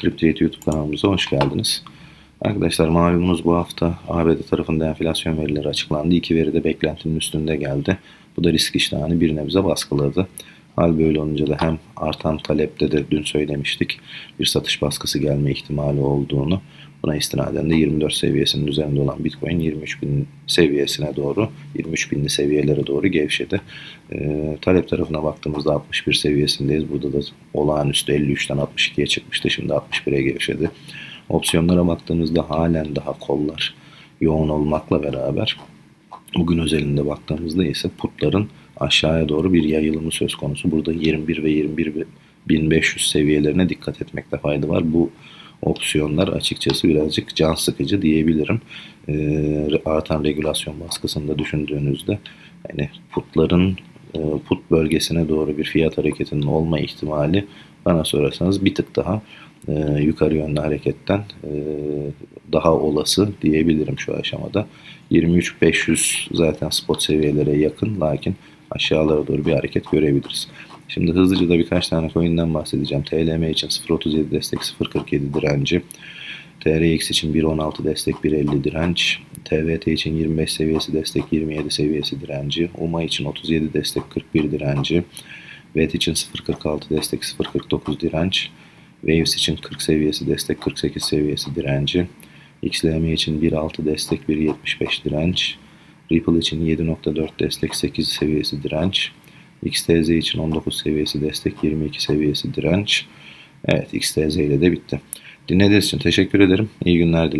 Cryptate YouTube kanalımıza hoş geldiniz. Arkadaşlar malumunuz bu hafta ABD tarafından enflasyon verileri açıklandı. İki veri de beklentinin üstünde geldi. Bu da risk iştahını bir nebze baskıladı. Hal böyle olunca da hem artan talepte de dün söylemiştik bir satış baskısı gelme ihtimali olduğunu. Buna istinaden de 24 seviyesinin üzerinde olan Bitcoin 23 bin seviyesine doğru 23 binli seviyelere doğru gevşedi. Ee, talep tarafına baktığımızda 61 seviyesindeyiz. Burada da olağanüstü 53'ten 62'ye çıkmıştı. Şimdi 61'e gevşedi. Opsiyonlara baktığımızda halen daha kollar yoğun olmakla beraber bugün özelinde baktığımızda ise putların aşağıya doğru bir yayılımı söz konusu. Burada 21 ve 21 1500 seviyelerine dikkat etmekte fayda var. Bu opsiyonlar açıkçası birazcık can sıkıcı diyebilirim. Ee, artan regülasyon baskısını da düşündüğünüzde yani putların e, put bölgesine doğru bir fiyat hareketinin olma ihtimali bana sorarsanız bir tık daha e, yukarı yönlü hareketten e, daha olası diyebilirim şu aşamada. 23.500 zaten spot seviyelere yakın lakin aşağılara doğru bir hareket görebiliriz. Şimdi hızlıca da birkaç tane coin'den bahsedeceğim. TLM için 0.37 destek 0.47 direnci. TRX için 1.16 destek 1.50 direnç. TVT için 25 seviyesi destek 27 seviyesi direnci. UMA için 37 destek 41 direnci. VET için 0.46 destek 0.49 direnç. Waves için 40 seviyesi destek 48 seviyesi direnci. XLM için 1.6 destek 1.75 direnç. Ripple için 7.4 destek 8 seviyesi direnç. XTZ için 19 seviyesi destek 22 seviyesi direnç. Evet XTZ ile de bitti. Dinlediğiniz için teşekkür ederim. İyi günler dilerim.